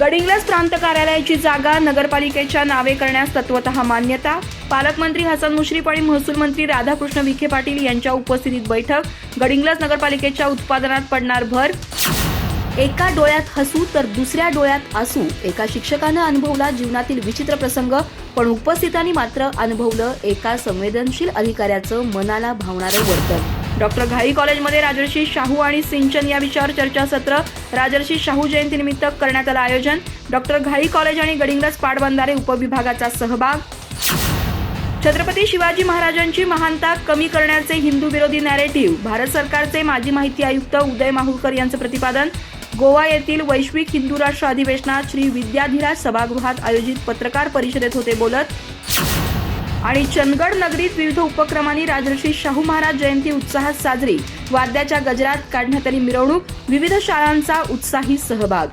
गडिंग्लज प्रांत कार्यालयाची जागा नगरपालिकेच्या नावे करण्यास तत्वत मान्यता. पालकमंत्री हसन मुश्रीफ आणि महसूल मंत्री राधाकृष्ण विखे पाटील यांच्या उपस्थितीत बैठक. गडिंग्लज नगरपालिकेच्या उत्पादनात पडणार भर. एका डोळ्यात हसू तर दुसऱ्या डोळ्यात आसू. एका शिक्षकानं अनुभवला जीवनातील विचित्र प्रसंग पण उपस्थितांनी मात्र अनुभवलं एका संवेदनशील अधिकाऱ्याचं मनाला भावणारं वर्तन. डॉक्टर घाई कॉलेजमध्ये राजर्षी शाहू आणि सिंचन या विषयावर चर्चासत्र राजर्षी शाहू जयंतीनिमित्त करण्यात आलं आयोजन. डॉक्टर घाई कॉलेज आणि गडिंगज पाटबंधारे उपविभागाचा सहभाग. छत्रपती शिवाजी महाराजांची महानता कमी करण्याचे हिंदू विरोधी नॅरेटिव्ह भारत सरकारचे माजी माहिती आयुक्त उदय माहुरकर यांचं प्रतिपादन. गोवा येथील वैश्विक हिंदू राष्ट्र अधिवेशनात श्री विद्याधिराज सभागृहात आयोजित पत्रकार परिषदेत होते बोलत आणि चंदगड नगरीत विविध उपक्रमांनी राजर्षी शाहू महाराज जयंती उत्साहात साजरी. वाद्याच्या गजरात काढण्यात आली मिरवणूक. विविध शाळांचा उत्साही सहभाग.